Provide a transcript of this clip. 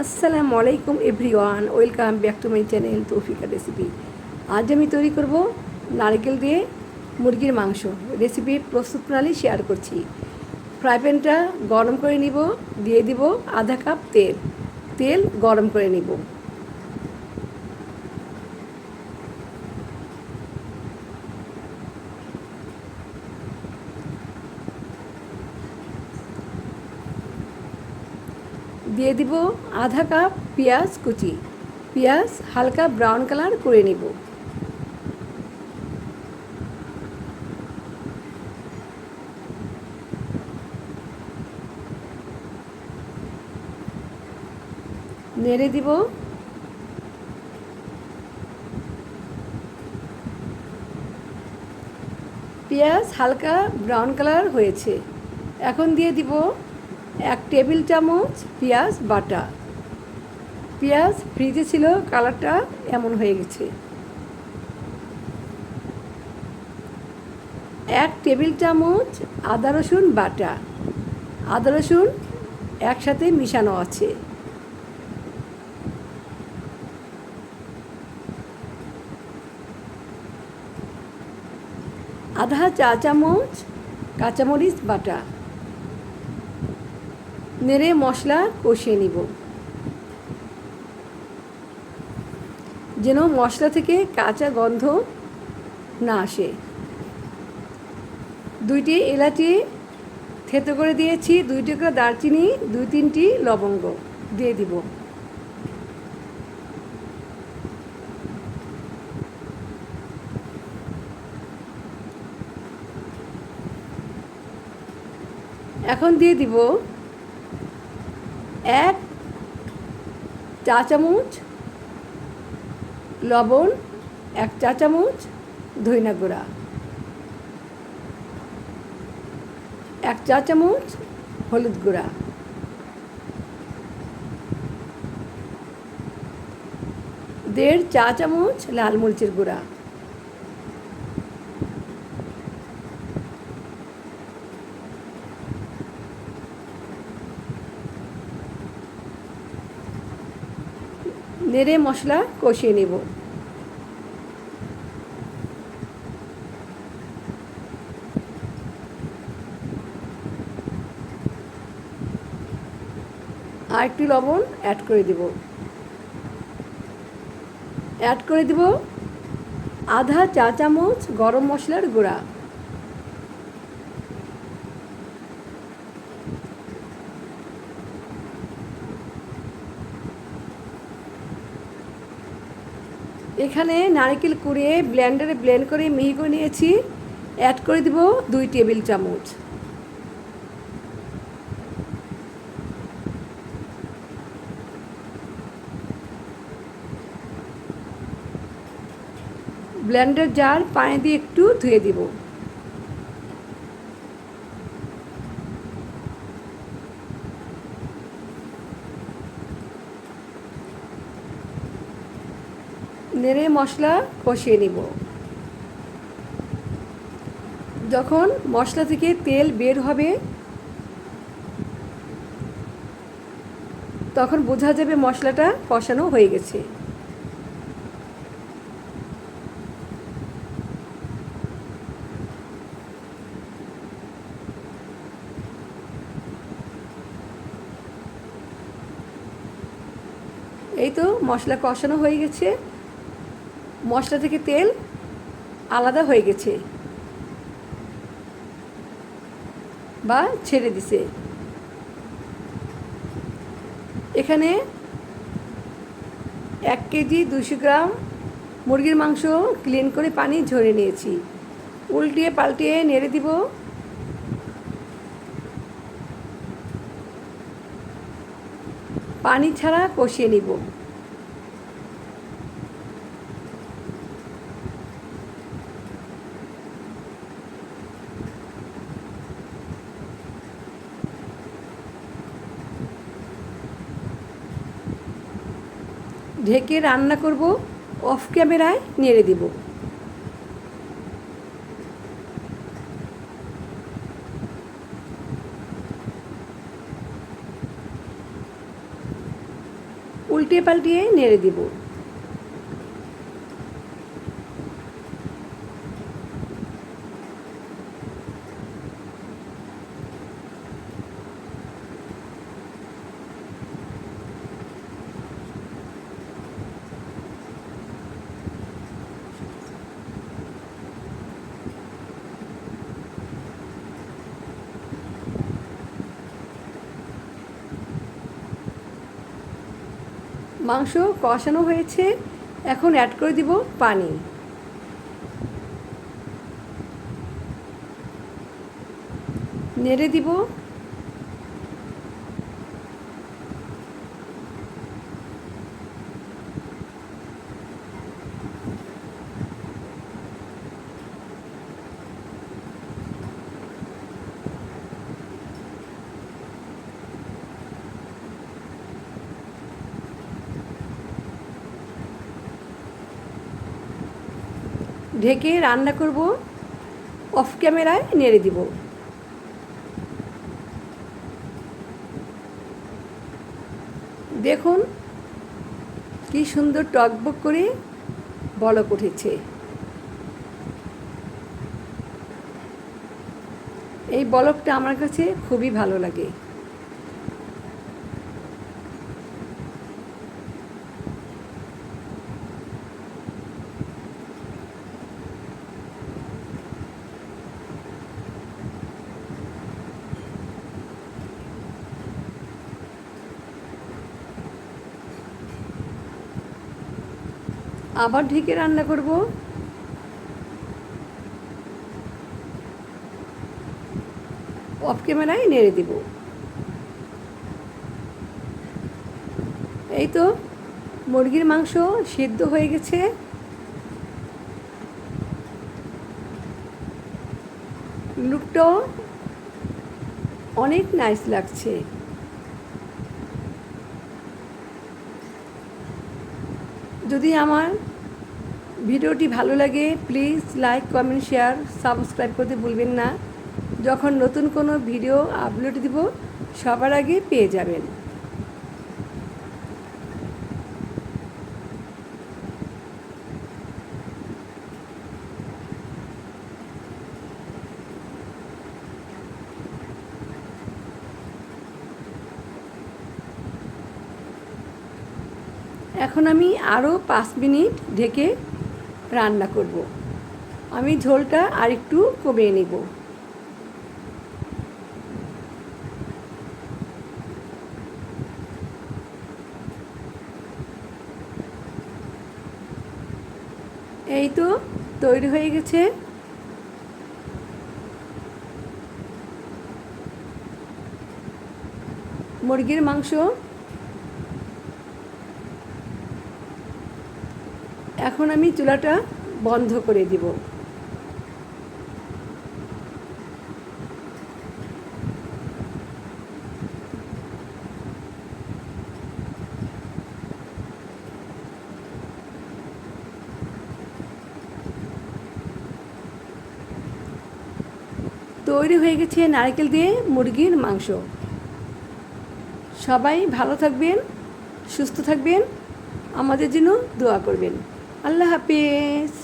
আসসালামু আলাইকুম everyone, welcome back to my channel Toufika recipe. আজ আমি তৈরি করব নারকেল দিয়ে মুরগির মাংস। রেসিপি প্রস্তুত প্রণালী শেয়ার করছি। ফ্রাই প্যানটা গরম করে নিব, দিয়ে দিব আধা কাপ তেল। তেল গরম করে নিব। দিয়ে দিব আধা কাপ পেঁয়াজ কুচি। পেঁয়াজ হালকা ব্রাউন কালার করে নিব। নেড়ে দিব। পেঁয়াজ হালকা ব্রাউন কালার হয়েছে। এখন দিয়ে দিব এক টেবিল চামচ পেঁয়াজ বাটা। পেঁয়াজ ফ্রিজে ছিল, কালারটা এমন হয়ে গেছে। এক টেবিল চামচ আদা রসুন বাটা। আদা রসুন একসাথে মিশানো আছে। আধা চা চামচ কাঁচামরিচ বাটা। নেড়ে মশলা কষিয়ে নিব। যেন মশলা থেকে কাঁচা গন্ধ না আসে। দুইটি এলাচি থেতো করে দিয়েছি, দুই টুকরো দারচিনি, দুই তিনটি লবঙ্গ দিয়ে দিব। এখন দিয়ে দিব এক, চা চামচ, লবণ, এক চা চামচ, ধইনা গুঁড়া। এক চা চামচ, হলুদ গুঁড়া। দেড় চা চামচ, লাল মরিচের গুঁড়া। নেড়ে মশলা কষিয়ে নেব। আর একটু লবণ অ্যাড করে দেব। অ্যাড করে দেব আধা চা চামচ গরম মশলার গুঁড়া। এখানে নারকেল কুড়িয়ে ব্লেন্ডারে ব্লেন্ড করে মিহি করে নিয়েছি। অ্যাড করে দেব দুই টেবিল চামচ। ব্লেন্ডার জার পানি দিয়ে একটু ধুয়ে দিব। নেড়ে মশলা কষিয়ে নিব। যখন মশলা থেকে তেল বের হবে, তখন বোঝা যাবে মশলাটা কষানো হয়ে গেছে। এই তো মশলা কষানো হয়ে গেছে। মশলা থেকে তেল আলাদা হয়ে গেছে বা ছেড়ে দিছে। এখানে এক কেজি দুশো গ্রাম মুরগির মাংস ক্লিন করে পানি ঝরে নিয়েছি। উল্টিয়ে পাল্টিয়ে নেড়ে দিব। পানি ছাড়া কষিয়ে নিব। ঢেকে রান্না করব অফ ক্যামেরায় নেড়ে দেব। উল্টে পাল্টিয়ে নেড়ে দিব। মাংস কষানো হয়েছে। এখন অ্যাড করে দিব পানি। নেড়ে দিব ঢেকে রান্না করব অফ ক্যামেরায় নেড়ে দিব। দেখুন কি সুন্দর টকবক করে বলক উঠেছে। এই বলকটা আমার কাছে খুবই ভালো লাগে। আবার ঢেকে রান্না করব। অফ ক্যামেরায় নেড়ে দিব। এই তো, মুরগির মাংস সিদ্ধ হয়ে গেছে। লুকটাও অনেক নাইস লাগছে। যদি আমার ভিডিওটি ভালো লাগে please like comment share subscribe করতে ভুলবেন না। যখন নতুন কোনো ভিডিও আপলোড দিব, সবার আগে পেয়ে যাবেন। এখন আমি আরও পাঁচ মিনিট ঢেকে রান্না করব। আমি ঝোলটা আরেকটু কমিয়ে নেব। এই তো তৈরি হয়ে গেছে। মুরগির মাংস এখন আমি চুলাটা বন্ধ করে দিব। তৈরি হয়ে গেছে নারকেল দিয়ে মুরগির মাংস। সবাই ভালো থাকবেন, সুস্থ থাকবেন। আমাদের জন্য দোয়া করবেন। আল্লাহ হাফিজ।